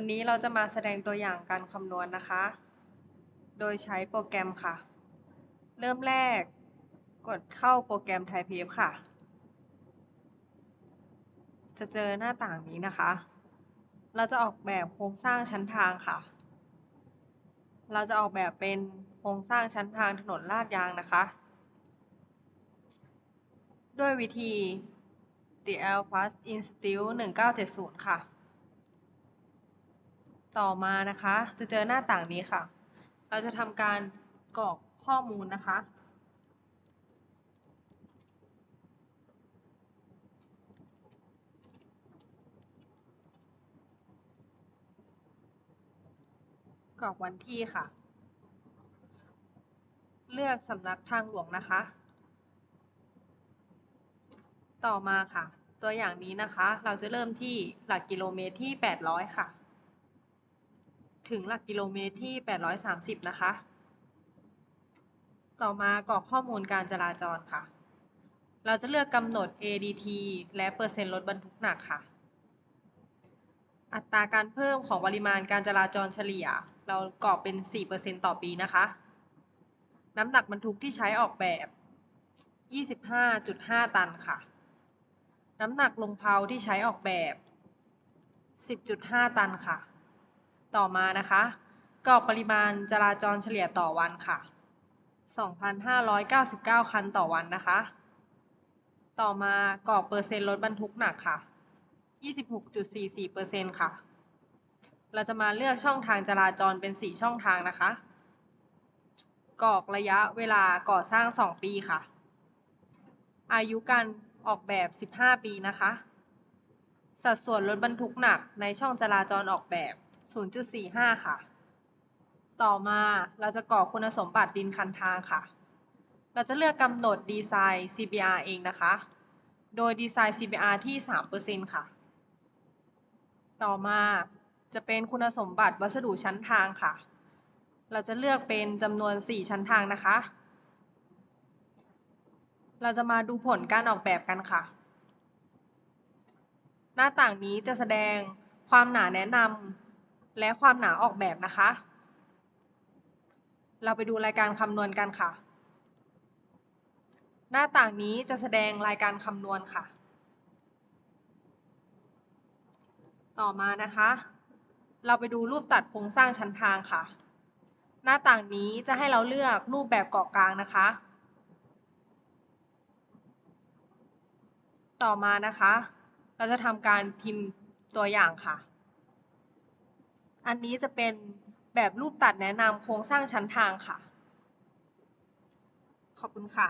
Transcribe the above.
วันนี้เราจะมาแสดงตัวอย่างการคำนวณนะคะ โดยใช้โปรแกรมค่ะ เริ่มแรกกดเข้าโปรแกรม Typep ค่ะ จะเจอหน้าต่างนี้นะคะ เราจะออกแบบโครงสร้างชั้นทางค่ะ เราจะออกแบบเป็นโครงสร้างชั้นทางถนนลาดยางนะคะ ด้วยวิธี The Alpha Institute 1970 ค่ะ ต่อมานะคะ จะเจอหน้าต่างนี้ค่ะ เราจะทำการกรอกข้อมูลนะคะ กรอกวันที่ค่ะ เลือกสำนักทางหลวงนะคะ ต่อมาค่ะ ตัวอย่างนี้นะคะ เราจะเริ่มที่หลักกิโลเมตรที่ 800 ค่ะ ถึงหลักกิโลเมตรที่ 830 นะคะ ต่อมากรอกข้อมูลการจราจรค่ะ เราจะเลือกกำหนด ADT และเปอร์เซ็นต์รถบรรทุกหนักค่ะ อัตราการเพิ่มของปริมาณการจราจรเฉลี่ย เรากรอกเป็น 4%ต่อปีนะคะ น้ำหนักบรรทุกที่ใช้ออกแบบ 25.5 ตันค่ะ น้ำหนักลงเพลาที่ใช้ออกแบบ 10.5 ตันค่ะ ต่อมานะคะกรอกปริมาณจราจรเฉลี่ยต่อวันค่ะ 2,599 คันต่อวันนะคะ ต่อมากรอกเปอร์เซ็นต์รถบรรทุกหนักค่ะ 26.44%ค่ะ เราจะมาเลือกช่องทางจราจรเป็น 4 ช่องทางนะคะ กรอกระยะเวลาก่อสร้าง 2 ปีค่ะ อายุการออกแบบ 15 ปีนะคะ สัดส่วนรถบรรทุกหนักในช่องจราจรออกแบบ 0.45 ค่ะ ต่อมาเราจะกรอกคุณสมบัติดินคันทางค่ะ เราจะเลือกกำหนดดีไซน์ CBR เองนะคะ โดยดีไซน์ CBR ที่ 3%ค่ะ ต่อมาจะเป็นคุณสมบัติวัสดุชั้นทางค่ะ เราจะเลือกเป็นจำนวน 4 ชั้นทางนะคะ เราจะมาดูผลการออกแบบกันค่ะ หน้าต่างนี้จะแสดงความหนาแนะนำ และความหนาออกแบบนะคะ เราไปดูรายการคำนวณกันค่ะ หน้าต่างนี้จะแสดงรายการคำนวณค่ะ ต่อมานะคะ เราไปดูรูปตัดโครงสร้างชั้นทางค่ะ หน้าต่างนี้จะให้เราเลือกรูปแบบเกาะกลางนะคะ ต่อมานะคะ เราจะทำการพิมพ์ตัวอย่างค่ะ อันนี้จะเป็นแบบรูปตัดแนะนำโครงสร้างชั้นทางค่ะ ขอบคุณค่ะ